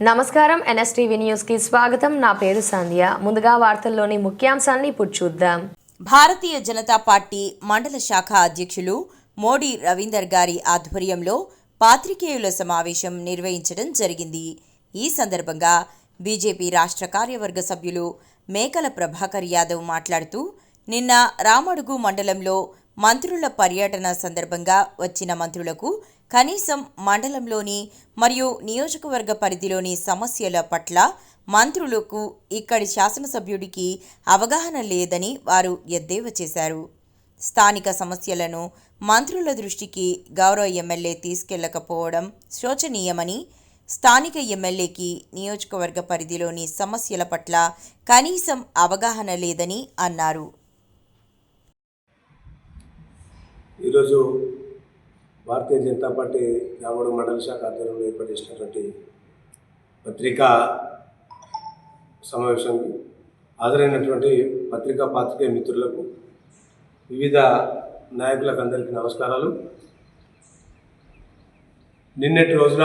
నమస్కారం ఎన్ఎస్టీవీ న్యూస్కి స్వాగతం. నా పేరు సంధ్య. ముందుగా వార్తల్లోని ముఖ్యాంశాన్ని ఇప్పుడు చూద్దాం. భారతీయ జనతా పార్టీ మండల శాఖ అధ్యక్షులు మోడీ రవీందర్ గారి ఆధ్వర్యంలో పాత్రికేయుల సమావేశం నిర్వహించడం జరిగింది. ఈ సందర్భంగా బీజేపీ రాష్ట్ర కార్యవర్గ సభ్యులు మేకల ప్రభాకర్ యాదవ్ మాట్లాడుతూ నిన్న రామడుగు మండలంలో మంత్రుల పర్యటన సందర్భంగా వచ్చిన మంత్రులకు కనీసం మండలంలోని మరియు నియోజకవర్గ పరిధిలోని సమస్యల పట్ల మంత్రులకు ఇక్కడి శాసనసభ్యుడికి అవగాహన లేదని వారు ఎద్దేవా చేశారు. స్థానిక సమస్యలను మంత్రుల దృష్టికి గౌరవ ఎమ్మెల్యే తీసుకెళ్ళకపోవడం శోచనీయమని స్థానిక ఎమ్మెల్యేకి నియోజకవర్గ పరిధిలోని సమస్యల పట్ల కనీసం అవగాహన లేదని అన్నారు. ఈరోజు భారతీయ జనతా పార్టీ రామడు మండల శాఖ ఆధ్వర్యంలో ఏర్పాటు చేసినటువంటి పత్రికా సమావేశానికి హాజరైనటువంటి పత్రికా పాత్రికేయ మిత్రులకు వివిధ నాయకులకు అందరికీ నమస్కారాలు. నిన్నటి రోజున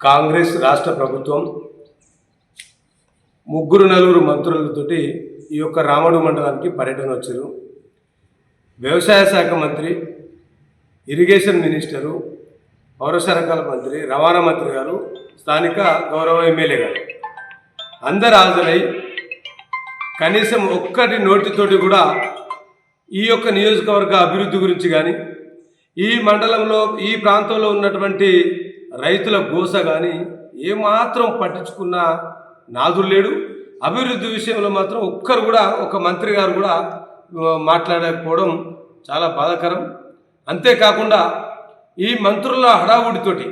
కాంగ్రెస్ రాష్ట్ర ప్రభుత్వం ముగ్గురు నలుగురు మంత్రులతోటి ఈ యొక్క రామడు మండలానికి పర్యటన వచ్చారు వ్యవసాయ శాఖ మంత్రి ఇరిగేషన్ మినిస్టరు పౌర సరఫరాల మంత్రి రవాణా మంత్రి గారు స్థానిక గౌరవ ఎమ్మెల్యే గారు. అందరు హాజరై కనీసం ఒక్కటి నోటితోటి కూడా ఈ యొక్క నియోజకవర్గ అభివృద్ధి గురించి కానీ ఈ మండలంలో ఈ ప్రాంతంలో ఉన్నటువంటి రైతుల గోస కానీ ఏమాత్రం పట్టించుకున్న నాదురు లేడు. అభివృద్ధి విషయంలో మాత్రం ఒక్కరు కూడా ఒక మంత్రి గారు కూడా మాట్లాడకపోవడం చాలా బాధాకరం. అంతేకాకుండా ఈ మంత్రుల హడావుడితోటి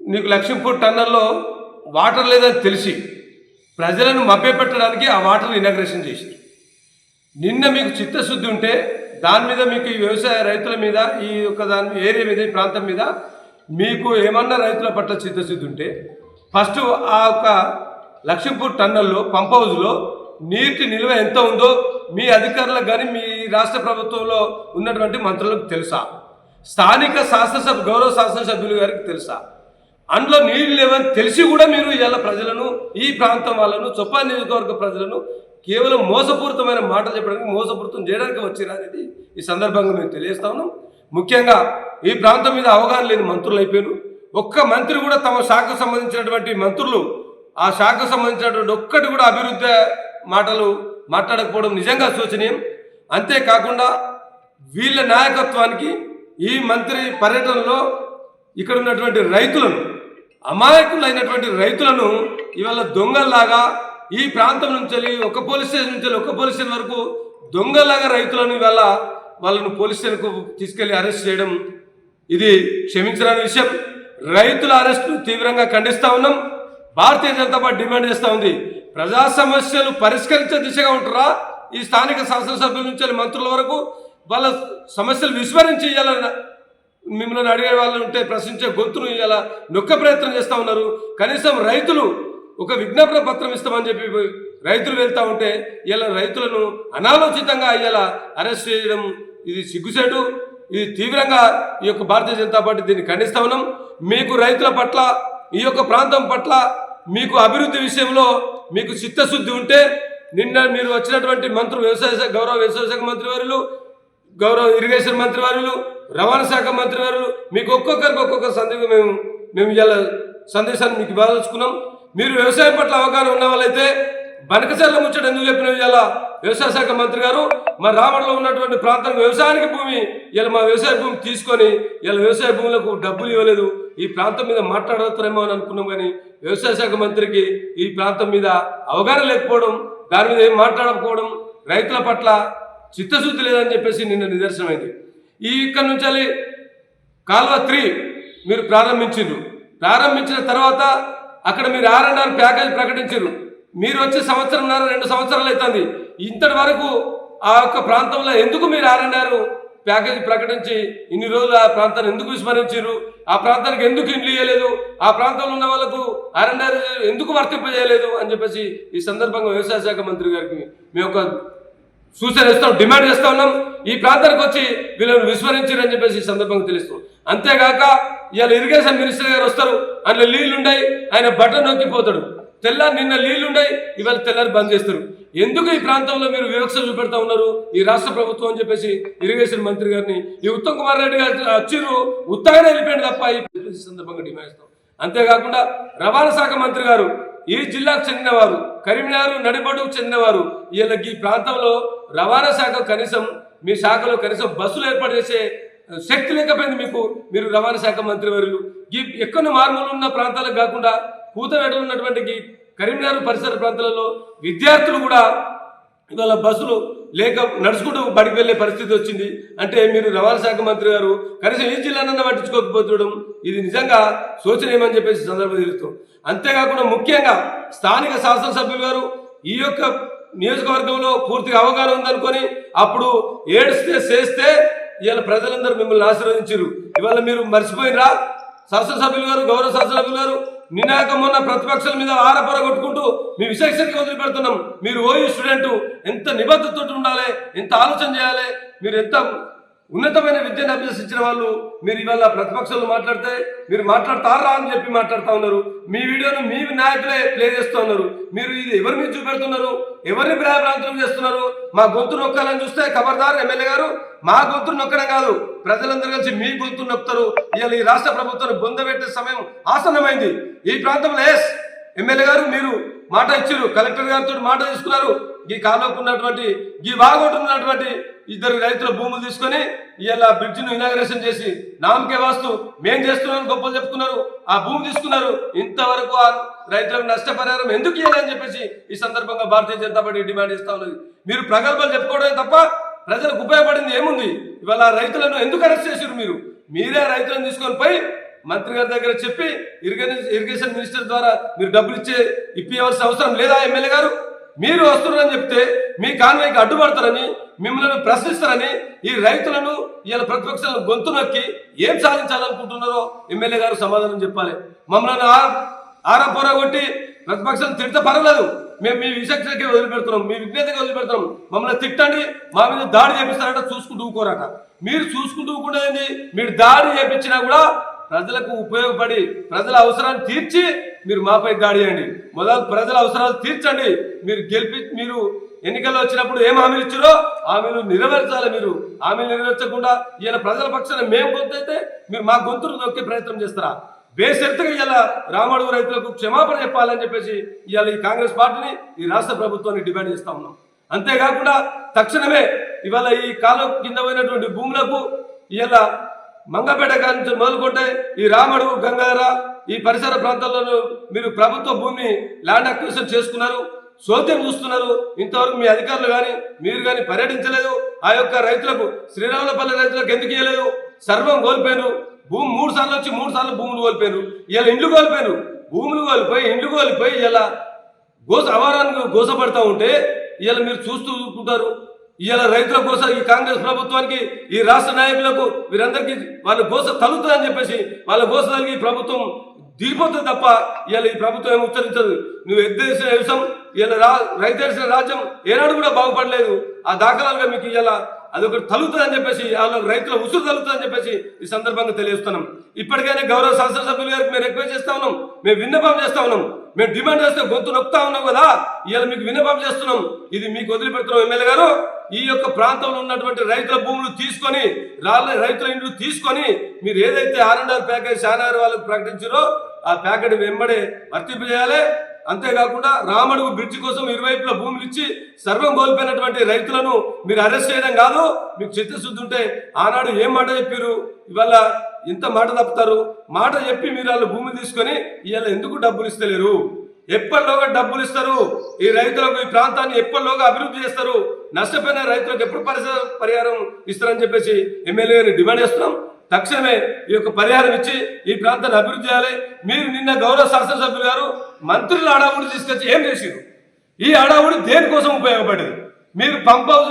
నీకు లక్ష్మీపూర్ టన్నల్లో వాటర్ లేదని తెలిసి ప్రజలను మభ్యపెట్టడానికి ఆ వాటర్ని ఇనాగ్రేషన్ చేశారు నిన్న మీకు చిత్తశుద్ధి ఉంటే దాని మీద మీకు ఈ వ్యవసాయ రైతుల మీద ఈ యొక్క దాని ఏరియా మీద ఈ ప్రాంతం మీద మీకు ఏమన్నా రైతుల పట్ల చిత్తశుద్ధి ఉంటే ఫస్ట్ ఆ యొక్క లక్ష్మీపూర్ టన్నల్లో పంప్ హౌస్లో నీటి నిల్వ ఎంత ఉందో మీ అధికారులకు కానీ మీ రాష్ట్ర ప్రభుత్వంలో ఉన్నటువంటి మంత్రులకు తెలుసా? స్థానిక శాసనసభ గౌరవ శాసనసభ్యులు గారికి తెలుసా? అందులో నీళ్ళు లేవని తెలిసి కూడా మీరు ఇలా ప్రజలను ఈ ప్రాంతం వాళ్ళను చొప్పా నియోజకవర్గ ప్రజలను కేవలం మోసపూరితమైన మాటలు చెప్పడానికి మోసపూరితం చేయడానికి వచ్చిరనేది ఈ సందర్భంగా మేము తెలియజేస్తా ఉన్నాం. ముఖ్యంగా ఈ ప్రాంతం మీద అవగాహన లేని మంత్రులు అయిపోయారు ఒక్క మంత్రి కూడా తమ శాఖకు సంబంధించినటువంటి మంత్రులు ఆ శాఖకు సంబంధించినటువంటి ఒక్కటి కూడా అభివృద్ధి మాటలు మాట్లాడకపోవడం నిజంగా శోచనీయం. అంతేకాకుండా వీళ్ళ నాయకత్వానికి ఈ మంత్రి పర్యటనలో ఇక్కడ ఉన్నటువంటి రైతులను అమాయకులైనటువంటి రైతులను ఇవాళ దొంగల్లాగా ఈ ప్రాంతం నుంచి వెళ్ళి ఒక పోలీస్ స్టేషన్ నుంచి వెళ్ళి ఒక పోలీస్ స్టేషన్ వరకు దొంగల్లాగా రైతులను ఇవాళ వాళ్ళను పోలీస్ స్టేషన్కు తీసుకెళ్ళి అరెస్ట్ చేయడం ఇది క్షమించరాని విషయం. రైతుల అరెస్టును తీవ్రంగా ఖండిస్తూ ఉన్నాం. భారతీయ జనతా పార్టీ డిమాండ్ చేస్తూ ఉంది. ప్రజా సమస్యలు పరిష్కరించే దిశగా ఉంటారా? ఈ స్థానిక శాసనసభ్యుల నుంచి మంత్రుల వరకు వాళ్ళ సమస్యలు విస్మరించి ఇవ్వాలన్న మిమ్మల్ని అడిగే వాళ్ళు ఉంటే ప్రశ్నించే గొంతును ఇలా నొక్క ప్రయత్నం చేస్తూ ఉన్నారు. కనీసం రైతులు ఒక విజ్ఞాపన పత్రం ఇస్తామని చెప్పి రైతులు వెళ్తూ ఉంటే ఇలా రైతులను అనాలోచితంగా ఇలా అరెస్ట్ చేయడం ఇది సిగ్గుసేటు ఇది తీవ్రంగా ఈ యొక్క భారతీయ జనతా పార్టీ దీన్ని ఖండిస్తా ఉన్నాం. మీకు రైతుల పట్ల ఈ యొక్క ప్రాంతం పట్ల మీకు అభివృద్ధి విషయంలో మీకు చిత్తశుద్ధి ఉంటే నిన్న మీరు వచ్చినటువంటి మంత్రులు వ్యవసాయ శాఖ గౌరవ వ్యవసాయ శాఖ మంత్రి వారులు గౌరవ ఇరిగేషన్ మంత్రి వారులు రవాణా శాఖ మంత్రి వారులు మీకు ఒక్కొక్కరికి ఒక్కొక్క సందేహం మేము మేము ఇలా సందేశాన్ని మీకు ఇవ్వదలుచుకున్నాం మీరు వ్యవసాయం పట్ల అవగాహన ఉన్న వాళ్ళైతే బనకచర్ల ముచ్చట ఎందుకు చెప్పిన ఇలా వ్యవసాయ శాఖ మంత్రి గారు మా రామడలో ఉన్నటువంటి ప్రాంతానికి వ్యవసాయానికి భూమి ఇలా మా వ్యవసాయ భూమి తీసుకొని ఇలా వ్యవసాయ భూములకు డబ్బులు ఇవ్వలేదు. ఈ ప్రాంతం మీద మాట్లాడతారేమో అని అనుకున్నాం కానీ వ్యవసాయ శాఖ మంత్రికి ఈ ప్రాంతం మీద అవగాహన లేకపోవడం దాని మీద ఏం మాట్లాడకపోవడం రైతుల పట్ల చిత్తశుద్ధి లేదని చెప్పేసి నిన్న నిదర్శనమైంది. ఈ ఇక్కడ నుంచి కాల్వ త్రీ మీరు ప్రారంభించిండ్రు. ప్రారంభించిన తర్వాత అక్కడ మీరు ఆర్ అండ్ ఆర్ ప్యాకేజ్ ప్రకటించారు మీరు వచ్చే సంవత్సరంన్నర రెండు సంవత్సరాలు అవుతుంది. ఇంతటి వరకు ఆ యొక్క ప్రాంతంలో ఎందుకు మీరు ఆర్ఎన్ఆర్ ప్యాకేజీ ప్రకటించి ఇన్ని రోజులు ఆ ప్రాంతాన్ని ఎందుకు విస్మరించారు? ఆ ప్రాంతానికి ఎందుకు ఇండ్లు ఇవ్వలేదు ఆ ప్రాంతంలో ఉన్న వాళ్ళకు ఆర్ఎన్ఆర్ ఎందుకు వర్తింపజేయలేదు? అని చెప్పేసి ఈ సందర్భంగా వ్యవసాయ శాఖ మంత్రి గారికి మేము ఒక సూచన ఇస్తాం డిమాండ్ చేస్తా ఉన్నాం. ఈ ప్రాంతానికి వచ్చి వీళ్ళని విస్మరించారని చెప్పేసి ఈ సందర్భంగా తెలుస్తాం అంతేగాక ఇవాళ ఇరిగేషన్ మినిస్టర్ గారు వస్తారు. అందులో నీళ్ళు ఉన్నాయి ఆయన బటన్ నొక్కిపోతాడు. తెల్ల నిన్న నీళ్ళు ఇవాళ తెల్లారి బంద్ చేస్తారు. ఎందుకు ఈ ప్రాంతంలో మీరు వివక్ష చూపెడతా ఉన్నారు? ఈ రాష్ట్ర ప్రభుత్వం అని చెప్పేసి ఇరిగేషన్ మంత్రి గారిని ఈ ఉత్తమ్ కుమార్ రెడ్డి గారు వచ్చిర్రు ఉత్తగానే వెళ్ళిపోయింది తప్ప ఈ సందర్భంగా డిమాండ్ చేస్తాం. అంతేకాకుండా రవాణా శాఖ మంత్రి గారు ఈ జిల్లాకు చెందినవారు కరీంనగర్ నడిబడుకు చెందినవారు వీళ్ళకి ఈ ప్రాంతంలో రవాణా శాఖ కనీసం మీ శాఖలో కనీసం బస్సులు ఏర్పాటు చేసే శక్తి లేకపోయింది మీకు మీరు రవాణా శాఖ మంత్రి వర్యులు. ఈ ఎక్కడో మార్మూలు ఉన్న ప్రాంతాలకు కాకుండా కూతవేటలో ఉన్నటువంటి కరీంనగర్ పరిసర ప్రాంతాలలో విద్యార్థులు కూడా ఇవాళ బస్సులు లేక నడుచుకుంటూ బడికి వెళ్ళే పరిస్థితి వచ్చింది. అంటే మీరు రవాణా శాఖ మంత్రి గారు కనీసం ఈ జిల్లానన్నా పట్టించుకోకపోతుండడం ఇది నిజంగా శోచనీయమని చెప్పేసి సందర్భం తెలుస్తాం అంతేకాకుండా ముఖ్యంగా స్థానిక శాసనసభ్యులు గారు ఈ యొక్క నియోజకవర్గంలో పూర్తిగా అవగాహన ఉందనుకొని అప్పుడు ఏడిస్తే చేస్తే ఇవాళ ప్రజలందరూ మిమ్మల్ని ఆశీర్వదించారు ఇవాళ మీరు మర్చిపోయినరా? శాసనసభ్యులు గారు గౌరవ శాసనసభ్యులు గారు నినాక మొన్న ప్రతిపక్షాల మీద ఆరపొర కొట్టుకుంటూ మీ విశేషకి వదిలిపెడుతున్నాం. మీరు ఓయూ స్టూడెంట్ ఎంత నిబద్ధతతో ఉండాలి ఎంత ఆలోచన చేయాలి మీరు ఎంత ఉన్నతమైన విద్యను అభ్యసించిన వాళ్ళు మీరు ఇవాళ ప్రతిపక్షాలు మాట్లాడితే మీరు మాట్లాడతారా అని చెప్పి మాట్లాడుతూ ఉన్నారు. మీ వీడియోను మీ నాయకులే ప్లే చేస్తూ ఉన్నారు. మీరు ఇది ఎవరి మీద చూపెడుతున్నారు? ఎవరిని భయభ్రాంతులు చేస్తున్నారు? మా గొంతు నొక్కాలని చూస్తే ఖబర్దార్ ఎమ్మెల్యే గారు మా గొంతు నొక్కడం కాదు. ప్రజలందరూ కలిసి మీ గొంతు నొక్కుతారు. ఇవాళ ఈ రాష్ట్ర ప్రభుత్వాన్ని బొందబెట్టే సమయం ఆసన్నమైంది. ఈ ప్రాంతంలో ఎస్ ఎమ్మెల్యే గారు మీరు మాట ఇచ్చారు. కలెక్టర్ గారితో మాట తీసుకున్నారు. ఈ కాలువకు ఉన్నటువంటి ఈ వాగోటు ఉన్నటువంటి ఇద్దరు రైతుల భూములు తీసుకొని ఇవాళ బ్రిడ్జ్ను ఇనాగ్రేషన్ చేసి నామకే వాస్తు మేం చేస్తున్నాం గొప్పలు చెప్పుకున్నారు. ఆ భూమి తీసుకున్నారు. ఇంతవరకు ఆ రైతులకు నష్టపరిహారం ఎందుకు ఇవ్వాలని చెప్పేసి ఈ సందర్భంగా భారతీయ జనతా పార్టీ డిమాండ్ చేస్తా ఉన్నది. మీరు ప్రగల్భాలు చెప్పుకోవడమే తప్ప ప్రజలకు ఉపయోగపడింది ఏముంది? ఇవాళ రైతులను ఎందుకు అరెస్ట్ చేశారు మీరు? మీరే రైతులను తీసుకొని పోయి మంత్రి గారి దగ్గర చెప్పి ఇరిగేషన్ ఇరిగేషన్ మినిస్టర్ ద్వారా మీరు డబ్బులు ఇచ్చే ఇప్పివలసిన అవసరం లేదా ఎమ్మెల్యే గారు? మీరు వస్తున్నారని చెప్తే మీ కాన్వాయ్కి అడ్డుపడతారని మిమ్మల్ని ప్రశ్నిస్తారని ఈ రైతులను ఇలా ప్రతిపక్షాలను గొంతు నొక్కి ఏం సాధించాలనుకుంటున్నారో ఎమ్మెల్యే గారు సమాధానం చెప్పాలి. మమ్మల్ని ఆ- ఆరపోర కొట్టి ప్రతిపక్షాలు తిడితే పర్వాలేదు. మేము మీ విశక్షకే వదిలిపెడుతున్నాం మీ విజ్ఞతకి వదిలిపెడుతున్నాం. మమ్మల్ని తిట్టండి మా మీద దాడి చేపిస్తారట చూసుకుంటూ ఊకోరట. మీరు చూసుకుంటూ ఊకుంటే మీరు దాడి చేపించినా కూడా ప్రజలకు ఉపయోగపడి ప్రజల అవసరాన్ని తీర్చి మీరు మాపై దాడి చేయండి. మొదలు ప్రజల అవసరాలు తీర్చండి. మీరు గెలిపి మీరు ఎన్నికల్లో వచ్చినప్పుడు ఏం హామీలు ఇచ్చారో హామీలు నెరవేర్చాలి మీరు. హామీలు నెరవేర్చకుండా ఈయన ప్రజల పక్షాన మేము గొంతైతే మీరు మా గొంతును నొక్కే ప్రయత్నం చేస్తారా? బేసెత్తుగా ఇవాళ రామడుగు రైతులకు క్షమాపణ చెప్పాలని చెప్పేసి ఇవాళ ఈ కాంగ్రెస్ పార్టీని ఈ రాష్ట్ర ప్రభుత్వాన్ని డిమాండ్ చేస్తా ఉన్నాం. అంతేకాకుండా తక్షణమే ఇవాళ ఈ కాలం కింద పోయినటువంటి భూములకు ఇవాళ మంగపేట కాడి నుంచి మొదలుకుంటే ఈ రామడుగు గంగాధర ఈ పరిసర ప్రాంతాల్లో మీరు ప్రభుత్వ భూమిని ల్యాండ్ అక్విజిషన్ చేసుకున్నారు సోద్యం చూస్తున్నారు ఇంతవరకు మీ అధికారులు కానీ మీరు కానీ పర్యటించలేదు. ఆ యొక్క రైతులకు శ్రీరాములపల్లి రైతులకు ఎందుకు ఇవ్వలేదు సర్వం కోల్పోయారు భూమి మూడు సార్లు వచ్చి మూడు సార్లు భూములు కోల్పోయారు ఇలా ఇండ్లు కోల్పోయారు భూములు కోల్పోయి ఇండ్లు కోల్పోయి ఇలా గోస అవారానికి గోసపడతా ఉంటే ఇలా మీరు చూస్తూ ఉంటారు. ఇవాళ రైతుల కోసం ఈ కాంగ్రెస్ ప్రభుత్వానికి ఈ రాష్ట్ర నాయకులకు వీరందరికీ వాళ్ళ గోస తలుతుందని చెప్పేసి వాళ్ళ గోస తలిగి ప్రభుత్వం దిగిపోతుంది తప్ప ఇలా ఈ ప్రభుత్వం ఏమి ఉచ్చరించదు. నువ్వు ఎద్దేసిన వ్యవసాయం ఇలా రా రైతు వేసిన రాజ్యం ఏనాడు కూడా బాగుపడలేదు. ఆ దాఖలాలుగా మీకు ఇలా అదొకటి తలుతుందని చెప్పేసి వాళ్ళ రైతుల ఉసురు తలుతుందని చెప్పేసి ఈ సందర్భంగా తెలియజేస్తున్నాం. ఇప్పటికైనా గౌరవ శాసనసభ్యులు గారికి మేము రిక్వెస్ట్ చేస్తా ఉన్నాం. మేము విన్నపం చేస్తా ఉన్నాం. మేము డిమాండ్ చేస్తే గొంతు నొక్కుతా ఉన్నాం కదా. ఇవాళ మీకు విన్నపం చేస్తున్నాం. ఇది మీకు వదిలిపెడుతున్నాం ఎమ్మెల్యే గారు. ఈ యొక్క ప్రాంతంలో ఉన్నటువంటి రైతుల భూములు తీసుకొని రాళ్ళ రైతుల ఇండ్లు తీసుకొని మీరు ఏదైతే ఆర్ అండ్ ఆర్ ప్యాకేజ్ శానార్ వాళ్ళకి ప్రకటించారో ఆ ప్యాకెట్ వెంబడే వర్తింపజేయాలి. అంతేకాకుండా రామడుగు బ్రిడ్జి కోసం ఇరువైపుల భూములు ఇచ్చి సర్వం కోల్పోయినటువంటి రైతులను మీరు అరెస్ట్ చేయడం కాదు మీకు చిత్తశుద్ధి ఉంటే ఆనాడు ఏం మాట చెప్పారు ఇవాళ ఇంత మాట తప్పుతారు. మాట చెప్పి మీరు వాళ్ళు భూమి తీసుకొని ఇవాళ ఎందుకు డబ్బులు ఇస్తలేరు? ఎప్పటిలోగా డబ్బులు ఇస్తారు? ఈ రైతులకు ఈ ప్రాంతాన్ని ఎప్పటిలోగా అభివృద్ధి చేస్తారు? నష్టపోయిన రైతులకు ఎప్పుడు పరిసర పరిహారం ఇస్తారని చెప్పేసి ఎమ్మెల్యేని డిమాండ్ చేస్తున్నాం. తక్షణమే ఈ యొక్క పరిహారం ఇచ్చి ఈ ప్రాంతాన్ని అభివృద్ధి చేయాలి. మీరు నిన్న గౌరవ శాసనసభ్యులు గారు మంత్రుల అడావుడి తీసుకొచ్చి ఏం చేసిరు ఈ అడావుడి దేనికోసం ఉపయోగపడేది మీరు పంప్ హౌస్